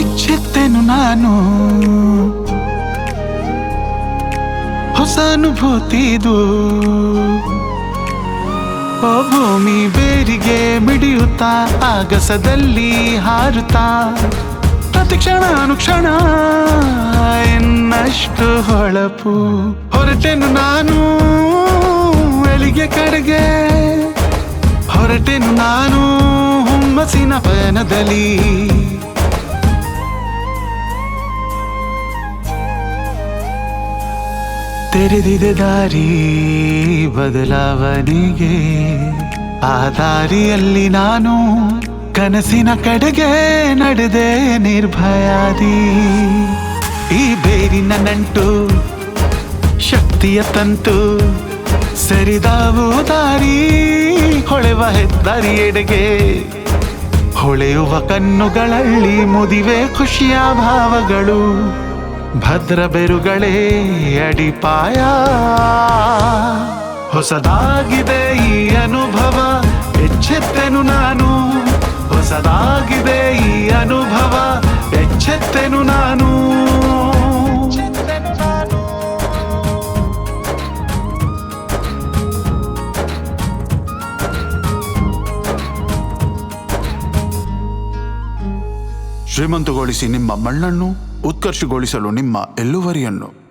ಎಚ್ಚೆತ್ತೆನು ನಾನು? ಹೊಸ ಅನುಭೂತಿದು ಓ ಭೂಮಿ ಬೇರಿಗೆ ಮಿಡಿಯುತ್ತಾ, ಆಗಸದಲ್ಲಿ ಹಾರುತ್ತಾ. ಪ್ರತಿ ಕ್ಷಣ ಅನುಕ್ಷಣ, ಎನ್ನಷ್ಟು ಹೊಳಪು. ಹೊರಟೆನು ನಾನು ಎಳಿಗೆ ಕಡೆಗೆ? ಹೊರಟೆನು ನಾನು ಹುಮ್ಮಸಿನ ಪಯಣದಲ್ಲಿ. ತೆರೆದಿದೆ ದಾರಿ ಬದಲಾವಣೆಗೆ. ಆ ದಾರಿಯಲ್ಲಿ ನಾನು ಕನಸಿನ ಕಡೆಗೆ ನಡೆದೆ ನಿರ್ಭಯಾದಿ. ಈ ಬೇರಿನ ನಂಟು, ಶಕ್ತಿಯ ತಂತು, ಸರಿದಾವು ದಾರಿ, ಹೊಳೆವ ಹೆದ್ದಾರಿ ಎಡೆಗೆ. ಹೊಳೆಯುವ ಕಣ್ಣುಗಳಲ್ಲಿ ಮುದಿವೆ ಖುಷಿಯ ಭಾವಗಳು. ಭದ್ರ ಬೆರುಗಳೇ ಅಡಿಪಾಯ. ಹೊಸದಾಗಿದೆ ಈ ಅನುಭವ, ಎಚ್ಚೆತ್ತೆನು ನಾನು? ಹೊಸದಾಗಿದೆ ಈ ಅನುಭವ, ಎಚ್ಚೆತ್ತೆನು ನಾನು? ಶ್ರೀಮಂತಗೊಳಿಸಿ ನಿಮ್ಮ ಮಣ್ಣನ್ನು ಉತ್ಕರ್ಷಗೊಳಿಸಲು ನಿಮ್ಮ ಎಲ್ಲುವರಿಯನ್ನು.